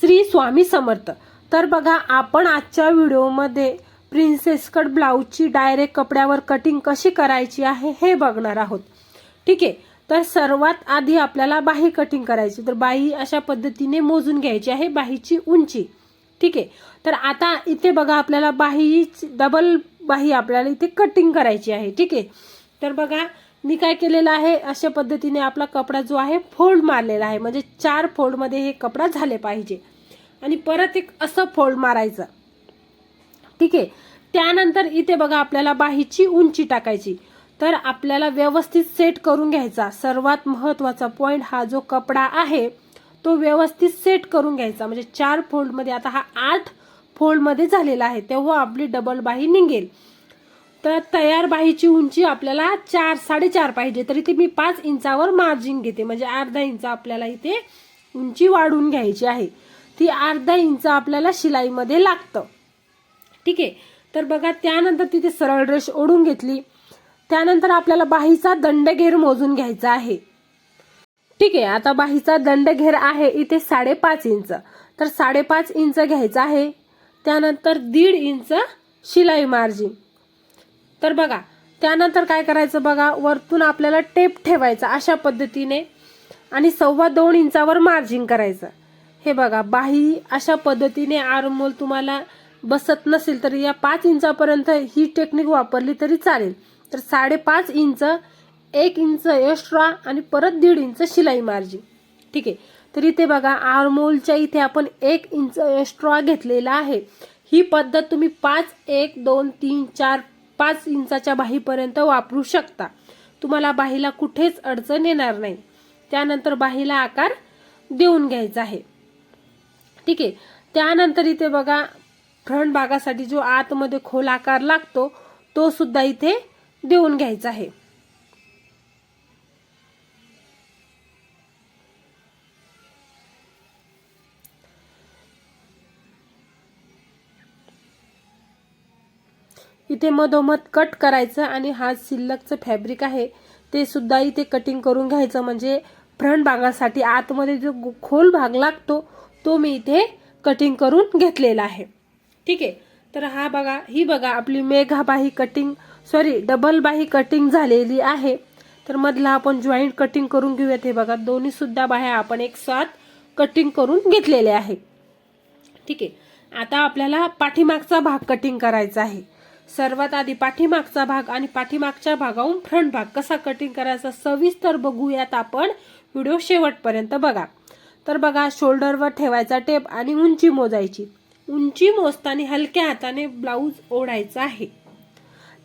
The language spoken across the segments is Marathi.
श्री स्वामी समर्थ. तर बघा आपण आजच्या व्हिडिओमध्ये प्रिन्सेस कट ब्लाऊजची डायरेक्ट कपड्यावर कटिंग कशी करायची आहे हे बघणार आहोत. ठीक आहे? तर सर्वात आधी आपल्याला बाही कटिंग करायची. तर बाही अशा पद्धतीने मोजून घ्यायची आहे बाहीची उंची. ठीक आहे? तर आता इथे बघा आपल्याला बाही डबल बाही आपल्याला इथे कटिंग करायची आहे. ठीक आहे? तर बघा मी काय केलेलं आहे? अशा पद्धतीने आपला कपडा जो आहे फोल्ड मारलेला आहे. म्हणजे चार फोल्डमध्ये हे कपडा झाले पाहिजे. आणि परत एक असं फोल्ड मारायचं. ठीक आहे? त्यानंतर इथे बघा आपल्याला बाहीची उंची टाकायची. तर आपल्याला व्यवस्थित सेट करून घ्यायचा. सर्वात महत्त्वाचा पॉईंट हा जो कपडा आहे तो व्यवस्थित सेट करून घ्यायचा. म्हणजे चार फोल्डमध्ये आता हा आठ फोल्डमध्ये झालेला आहे. तेव्हा आपली डबल बाही निघेल. तर तयार बाहीची उंची आपल्याला चार साडेचार पाहिजे. तरी ती मी पाच इंचावर मार्जिन घेते. म्हणजे अर्धा इंच आपल्याला इथे उंची वाढून घ्यायची आहे. ती अर्धा इंच आपल्याला शिलाईमध्ये लागतं. ठीक आहे? तर बघा त्यानंतर तिथे सरळ ड्रेस ओढून घेतली. त्यानंतर आपल्याला बाहीचा दंडघेर मोजून घ्यायचा आहे. ठीक आहे? आता बाहीचा दंडघेर आहे इथे साडेपाच इंच. तर साडेपाच इंच घ्यायचा आहे. त्यानंतर दीड इंच शिलाई मार्जिन तर बघा त्यानंतर काय करायचं बघा वरतून आपल्याला टेप ठेवायचा अशा पद्धतीने आणि सव्वा दोन इंचावर मार्जिन करायचं. हे बघा बाही अशा पद्धतीने आरमोल तुम्हाला बसत नसेल तर या पाच इंचापर्यंत ही टेक्निक वापरली तरी चालेल. तर साडेपाच इंच एक इंच एक्स्ट्रा आणि परत दीड इंच शिलाई मार्जिन ठीक आहे? तर इथे बघा आरमोलच्या इथे आपण एक इंच एक्स्ट्रा घेतलेला आहे. ही पद्धत तुम्ही पाच एक दोन तीन चार पाच इंचाच्या बाहीपर्यंत वापरू शकता. तुम्हाला बाहीला कुठेच अडचण येणार नाही. त्यानंतर बाहीला आकार देऊन घ्यायचा आहे. ठीक आहे. त्यानंतर इथे बघा फ्रंट भागासाठी जो आतमध्ये खोल आकार लागतो तो सुद्धा इथे देऊन घ्यायचा आहे. इथे मधोमध कट करायचं आणि हा शिल्लकचं फॅब्रिक आहे ते सुद्धा इथे कटिंग करून घ्यायचं. म्हणजे फ्रंट भागासाठी आतमध्ये जो खोल भाग लागतो तो मी इथे कटिंग करून घेतलेला आहे. ठीक आहे? तर हा बघा ही बघा आपली मेघाबाही कटिंग सॉरी डबल बाही कटिंग झालेली आहे. तर मधला आपण जॉईंट कटिंग करून घेऊयात. हे बघा दोन्ही सुद्धा बाह्या आपण एक साथ कटिंग करून घेतलेले आहे. ठीक आहे? आता आपल्याला पाठीमागचा भाग कटिंग करायचा आहे. सर्वात आधी पाठीमागचा भाग आणि पाठीमागच्या भागाहून फ्रंट भाग. कसा कटिंग करायचा सविस्तर बघूयात आपण. व्हिडिओ शेवटपर्यंत बघा. तर बघा शोल्डरवर ठेवायचा टेप आणि उंची मोजायची. उंची मोजताना हलक्या हाताने ब्लाऊज ओढायचा आहे.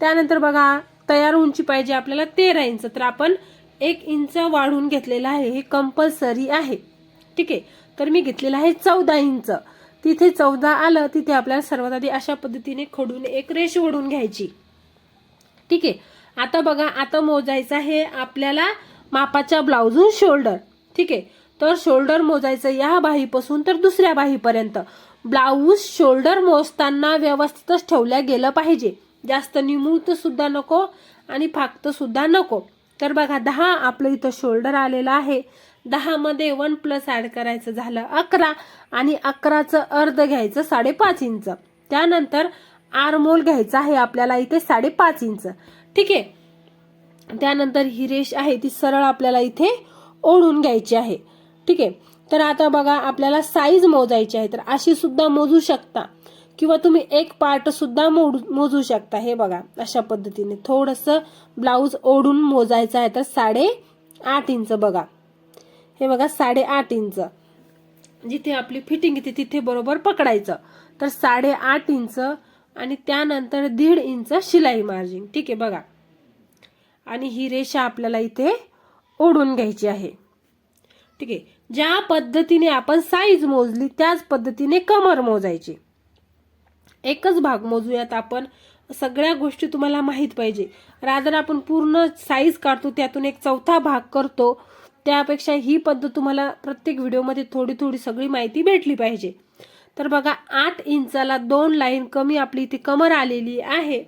त्यानंतर बघा तयार उंची पाहिजे आपल्याला तेरा इंच. तर आपण एक इंच वाढून घेतलेलं आहे. हे कंपल्सरी आहे. ठीक? आहे तर मी घेतलेलं आहे चौदा इंच. तिथे चौदा आलं तिथे आपल्याला सर्वात आधी अशा पद्धतीने खडून एक रेष ओढून घ्यायची. ठीक आहे? आता बघा आता मोजायचं आहे आपल्याला मापाच्या ब्लाऊजून शोल्डर ठीक आहे? तर शोल्डर मोजायचं या बाहीपासून तर दुसऱ्या बाहीपर्यंत. ब्लाऊज शोल्डर मोजताना व्यवस्थितच ठेवल्या गेलं पाहिजे. जास्त निमुळत सुद्धा नको आणि फाकत सुद्धा नको. तर बघा दहा आपलं इथं शोल्डर आलेलं आहे. दहामध्ये वन प्लस ॲड करायचं झालं अकरा आणि अकराचं अर्ध घ्यायचं साडेपाच इंच. त्यानंतर आरमोल घ्यायचा आहे आपल्याला इथे साडेपाच इंच. ठीक आहे? त्यानंतर ही रेष आहे ती सरळ आपल्याला इथे ओढून घ्यायची आहे. ठीक आहे? तर आता बघा आपल्याला साईज मोजायची आहे. तर अशी सुद्धा मोजू शकता. किंवा तुम्ही एक पार्ट सुद्धा मोजू शकता. हे बघा अशा पद्धतीने थोडस ब्लाऊज ओढून मोजायचं आहे तर साडे आठ इंच बघा. हे बघा साडेआठ इंच. जिथे आपली फिटिंग येते तिथे बरोबर पकडायचं. तर साडेआठ इंच आणि त्यानंतर दीड इंच शिलाई मार्जिन. ठीक आहे बघा. आणि ही रेषा आपल्याला इथे ओढून घ्यायची आहे. ठीक आहे. ज्या पद्धतीने आपण साईज मोजली त्याच पद्धतीने कमर मोजायची. एकच भाग मोजूयात आपण. सगळ्या गोष्टी तुम्हाला माहीत पाहिजे. रादर आपण पूर्ण साईज काढतो त्यातून एक चौथा भाग करतो. त्यापेक्षा ही पद्धत तुम्हाला प्रत्येक व्हिडिओमध्ये थोडी थोडी सगळी माहिती भेटली पाहिजे. तर बघा आठ इंचाला दोन लाईन कमी आपली इथे कमर आलेली आहे.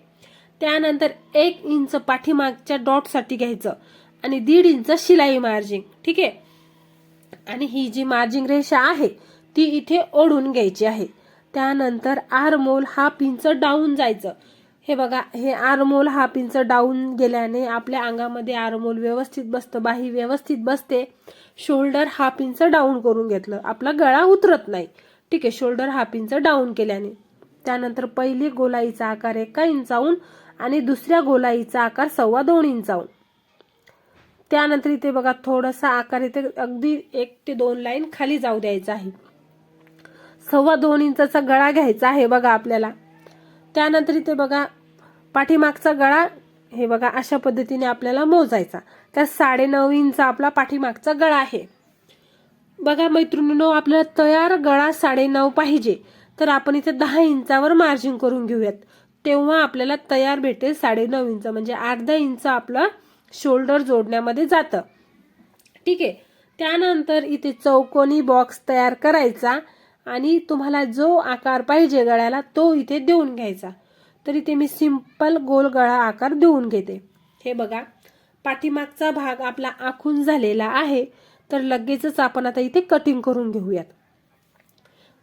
त्यानंतर एक इंच पाठीमागच्या डॉटसाठी घ्यायचं आणि दीड इंच शिलाई मार्जिंग ठीक आहे? आणि ही जी मार्जिंग रेषा आहे ती इथे ओढून घ्यायची आहे. त्यानंतर आरमोल हा पिंच डाऊन जायचं. हे बघा हे आरमोल हा पिंच डाऊन गेल्याने आपल्या अंगामध्ये आरमोल व्यवस्थित बसतं बाही व्यवस्थित बसते. शोल्डर हा पिंच डाऊन करून घेतलं. आपला गळा उतरत नाही. ठीक आहे शोल्डर हा पिंच डाऊन केल्याने. त्यानंतर पहिली गोलाईचा आकार एका इंचाहून आणि दुसऱ्या गोलाईचा आकार सव्वा दोन इंचाहून. त्यानंतर इथे बघा थोडासा आकार इथे अगदी एक ते दोन लाईन खाली जाऊ द्यायचा आहे. सव्वा दोन इंचाचा गळा घ्यायचा आहे बघा आपल्याला. त्यानंतर इथे बघा पाठीमागचा गळा हे बघा अशा पद्धतीने आपल्याला मोजायचा. त्या साडेनऊ इंच आपला पाठीमागचा गळा आहे. बघा मैत्रिणीनो आपल्याला तयार गळा साडेनऊ पाहिजे. तर आपण इथे दहा इंचावर मार्जिन करून घेऊयात. तेव्हा आपल्याला तयार भेटेल साडेनऊ इंच म्हणजे अर्धा इंच आपलं शोल्डर जोडण्यामध्ये जातं. ठीक आहे. त्यानंतर इथे चौकोनी बॉक्स तयार करायचा. आणि तुम्हाला जो आकार पाहिजे गळ्याला तो इथे देऊन घ्यायचा. तर इथे मी सिंपल गोल गळा आकार देऊन घेते. हे बघा पाठीमागचा भाग आपला आखून झालेला आहे तर लगेचच आपण आता इथे कटिंग करून घेऊयात.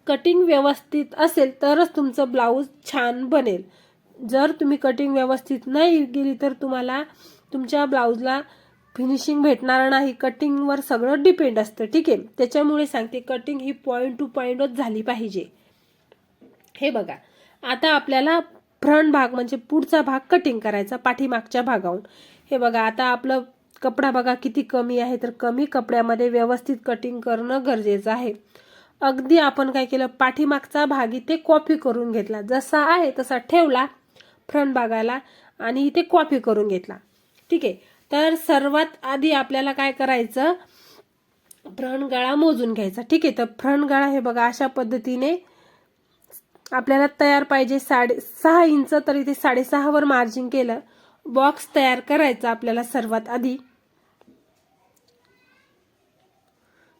कटिंग व्यवस्थित असेल तरच तुमचं ब्लाऊज छान बनेल. जर तुम्ही कटिंग व्यवस्थित नाही गेली तर तुम्हाला तुमच्या ब्लाऊजला फिनिशिंग भेटणार नाही कटिंगवर सगळं डिपेंड असतं ठीक आहे? त्याच्यामुळे सांगते कटिंग ही पॉईंट टू पॉईंटच झाली पाहिजे. हे बघा आता आपल्याला फ्रंट भाग म्हणजे पुढचा भाग कटिंग करायचा पाठीमागच्या भागाहून. हे बघा आता आपलं कपडा बघा किती कमी आहे तर कमी कपड्यामध्ये व्यवस्थित कटिंग करणं गरजेचं आहे. अगदी आपण काय केलं पाठीमागचा भाग इथे कॉपी करून घेतला. जसा आहे तसा ठेवला फ्रंट भागाला आणि इथे कॉपी करून घेतला. ठीक आहे? तर सर्वात आधी आपल्याला काय करायचं? फ्रंट गळा मोजून घ्यायचा. ठीक आहे तर फ्रंट गळा हे बघा अशा पद्धतीने आपल्याला तयार पाहिजे साडे सहा इंच तर इथे साडेसहावर मार्जिन केलं. बॉक्स तयार करायचा आपल्याला सर्वात आधी.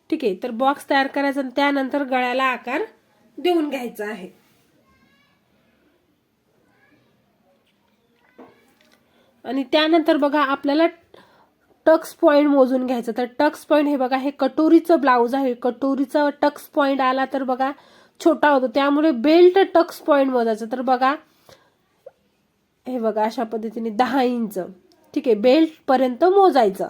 ठीक आहे तर बॉक्स तयार करायचा आणि त्यानंतर गळ्याला आकार देऊन घ्यायचा आहे. आणि त्यानंतर बघा आपल्याला टक्स पॉइंट मोजून घ्यायचं. तर टक्स पॉइंट हे बघा हे कटोरीचं ब्लाऊज आहे. कटोरीचा टक्स पॉइंट आला तर बघा छोटा होतो. त्यामुळे बेल्ट टक्स पॉइंट मोजायचं. तर बघा हे बघा अशा पद्धतीने दहा इंच ठीक आहे बेल्ट पर्यंत मोजायचं.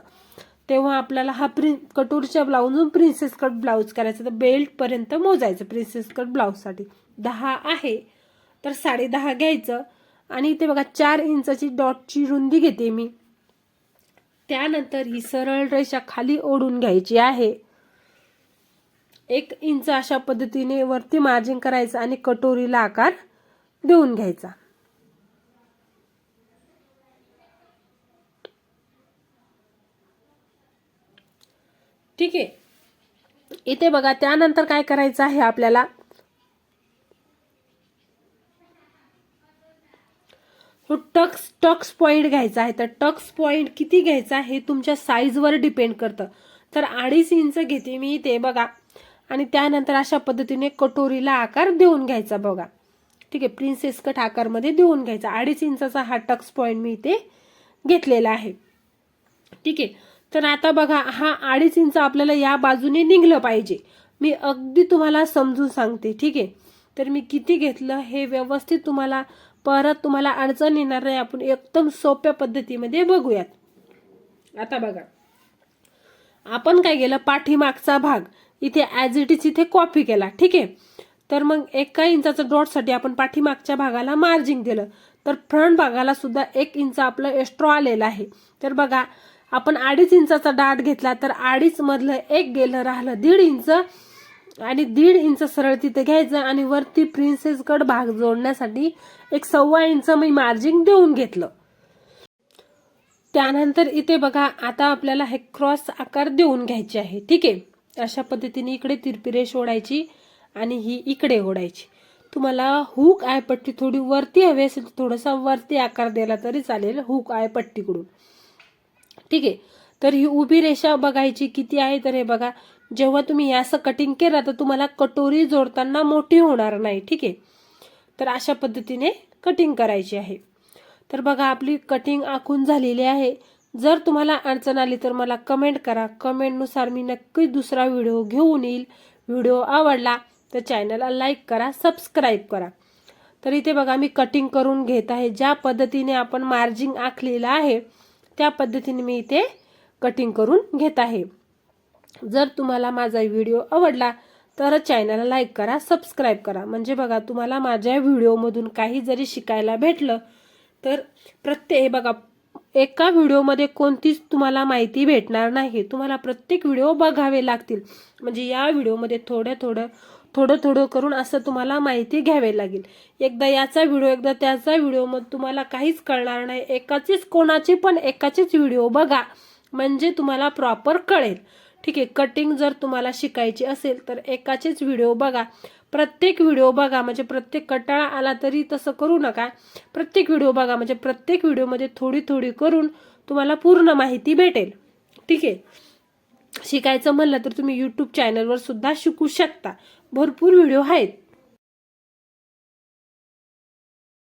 तेव्हा आपल्याला हा प्रिं कटोरीच्या ब्लाऊजून प्रिन्सेस कट ब्लाऊज करायचा. तर बेल्ट पर्यंत मोजायचं प्रिन्सेस कट ब्लाऊजसाठी. दहा आहे तर साडे दहा घ्यायचं. आणि इथे बघा चार इंचाची डॉटची रुंदी घेते मी. त्यानंतर ही सरळ रेषा खाली ओढून घ्यायची आहे. एक इंच अशा पद्धतीने वरती मार्जिन करायचं आणि कटोरीला आकार देऊन घ्यायचा. ठीक आहे. इथे बघा त्यानंतर काय करायचं आहे आपल्याला? तो टक्स टक्स पॉईंट घ्यायचा आहे. तर टक्स पॉईंट किती घ्यायचा हे तुमच्या साईजवर डिपेंड करतं. तर अडीच इंच घेते मी ते बघा. आणि त्यानंतर अशा पद्धतीने कटोरीला आकार देऊन घ्यायचा बघा. ठीक आहे प्रिन्सेस कट आकारमध्ये देऊन घ्यायचा. अडीच इंचाचा हा टक्स पॉईंट मी इथे घेतलेला आहे. ठीक आहे तर आता बघा हा अडीच इंच आपल्याला या बाजूने निघलं पाहिजे. मी अगदी तुम्हाला समजून सांगते. ठीक आहे तर मी किती घेतलं हे व्यवस्थित तुम्हाला परत तुम्हाला अडचण येणार नाही. आपण एकदम सोप्या पद्धतीमध्ये बघूयात. आता बघा. आपण काय केलं? पाठीमागचा भाग. इथे ॲज इट इज इथे कॉपी केला. ठीक आहे? तर मग एका इंचाचं डॉटसाठी आपण पाठीमागच्या भागाला मार्जिंग दिलं. तर फ्रंट भागाला सुद्धा एक इंच आपलं एक्स्ट्रा आलेलं आहे. तर बघा आपण अडीच इंचाचा डाट घेतला तर अडीच मधलं एक गेलं राहिलं दीड इंच. आणि दीड इंच सरळ तिथे घ्यायचं आणि वरती प्रिन्सेस कट भाग जोडण्यासाठी एक सव्वा इंच मी मार्जिन देऊन घेतलं. त्यानंतर इथे बघा आता आपल्याला हे क्रॉस आकार देऊन घ्यायचे आहे. ठीक आहे? अशा पद्धतीने इकडे तिरपी रेष ओढायची आणि ही इकडे ओढायची. तुम्हाला हुक आय पट्टी थोडी वरती हवी असेल तर थोडासा वरती आकार दिला तरी चालेल हुक आय पट्टीकडून ठीक आहे? तर ही उभी रेषा बघायची किती आहे? तर हे बघा जेव्हा तुम्ही असं कटिंग केलं तर तुम्हाला कटोरी जोडताना मोठी होणार नाही ठीक आहे? तर अशा पद्धतीने कटिंग करायची आहे. तर बघा आपली कटिंग आखून झालेली आहे. जर तुम्हाला अडचण आली तर मला कमेंट करा. कमेंटनुसार मी नक्कीच दुसरा व्हिडिओ घेऊन येईल. व्हिडिओ आवडला तर चॅनलला लाईक करा सबस्क्राईब करा. तर इथे बघा मी कटिंग करून घेत आहे. ज्या पद्धतीने आपण मार्जिंग आखलेलं आहे त्या पद्धतीने मी इथे कटिंग करून घेत आहे. जर तुम्हाला माझा व्हिडिओ आवडला तर चॅनलला लाईक करा सबस्क्राईब करा. म्हणजे बघा तुम्हाला माझ्या व्हिडिओमधून काही जरी शिकायला भेटलं तर प्रत्येक बघा एका व्हिडिओमध्ये कोणतीच तुम्हाला माहिती भेटणार नाही. तुम्हाला प्रत्येक व्हिडिओ बघावे लागतील. म्हणजे या व्हिडिओमध्ये थोडं थोडं थोडं थोडं करून असं तुम्हाला माहिती घ्यावी लागेल. एकदा याचा व्हिडिओ एकदा त्याचा व्हिडिओ मग तुम्हाला काहीच कळणार नाही. एकाचीच कोणाची पण एकाचीच व्हिडिओ बघा. म्हणजे तुम्हाला प्रॉपर कळेल. ठीक आहे कटिंग जर तुम्हाला शिकायची असेल तर एकाचेच व्हिडिओ बघा. प्रत्येक व्हिडिओ बघा म्हणजे प्रत्येक कटाळा आला तरी तसं करू नका. प्रत्येक व्हिडिओ बघा म्हणजे प्रत्येक व्हिडिओमध्ये थोडी थोडी करून तुम्हाला पूर्ण माहिती भेटेल. ठीक आहे? शिकायचं म्हणलं तर तुम्ही यूट्यूब चॅनलवर सुद्धा शिकू शकता. भरपूर व्हिडिओ आहेत.